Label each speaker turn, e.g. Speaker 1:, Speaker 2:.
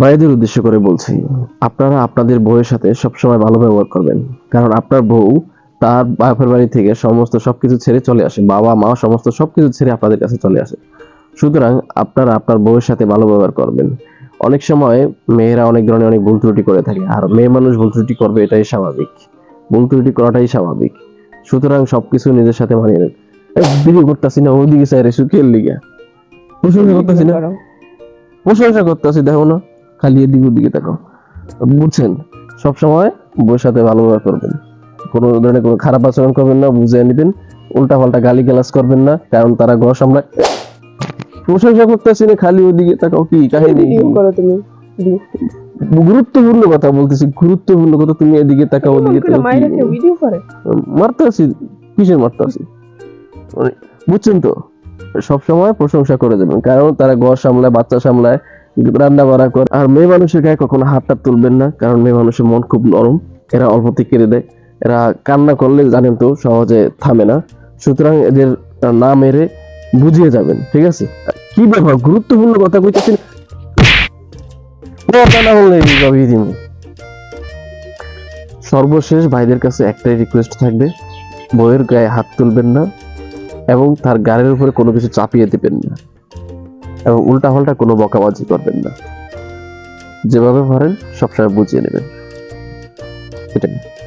Speaker 1: ভাইদের উদ্দেশ্য করে বলছি আপনারা আপনাদের বউয়ের সাথে সবসময় ভালো ব্যবহার করবেন। কারণ আপনার বউ তার বাপের বাড়ি থেকে সমস্ত সবকিছু ছেড়ে চলে আসে বাবা মা সমস্ত সবকিছু ছেড়ে আপনাদের কাছে চলে আসে। সুতরাং আপনারা আপনার বউয়ের সাথে ভালো ব্যবহার করবেন। অনেক সময় মেয়েরা অনেক ধরনের অনেক ভুল ত্রুটি করে থাকে আর মেয়ে মানুষ ভুল ত্রুটি করবে এটাই স্বাভাবিক। ভুল ত্রুটি করাটাই স্বাভাবিক। সুতরাং সবকিছু নিজের সাথে মানিয়ে নেন। করতেছি না ওইদিকে চাই রে সুখের লিগা? প্রশংসা করতেছি না? প্রশংসা করতেছি দেখো না। খালি এদিকে ওদিকে দেখো বুঝছেন? সবসময় বউয়ের সাথে ভালো ব্যবহার করবেন। কোনো ধরনের কোনো খারাপ আচরণ করবেন না বুঝে নেবেন। উল্টা পাল্টা গালি গালাজ করবেন না কারণ তারা ঘর সামলা প্রশংসা করতেছি না খালি ওদিকে তাকাও কি কাহিনী?
Speaker 2: করো তুমি?
Speaker 1: গুরুত্বপূর্ণ কথা বলতেছি গুরুত্বপূর্ণ কথা তুমি এদিকে তাকাও ওদিকে তাকাও মারতে আছি কিসের মারতে আছি? মানে বুঝছেন তো? সবসময় প্রশংসা করে দেবেন কারণ তারা ঘর সামলায় বাচ্চা সামলায় রান্না বাড়া করে। আর মেয়ে মানুষের গায়ে কখনো হাতটা তুলবেন না, কারণ মেয়ে মানুষের মন খুব নরম। এরা অল্পতে কেড়ে দেয় এরা কান্না করলে জানেন তো, সহজে থামে না। সুতরাং এদের না মেরে বুঝিয়ে যাবেন, ঠিক আছে? কি ব্যাপার? গুরুত্বপূর্ণ কথা কইতেছেন? সর্বশেষ ভাইদের কাছে একটাই রিকোয়েস্ট থাকবে বইয়ের গায়ে হাত তুলবেন না এবং তার গাড়ির উপরে কোনো কিছু চাপিয়ে দেবেন না। এবং উল্টা পাল্টা কোনো বকাবাজি করবেন না। যেভাবে পারেন সবসময় বুঝিয়ে নেবেন। এটাই।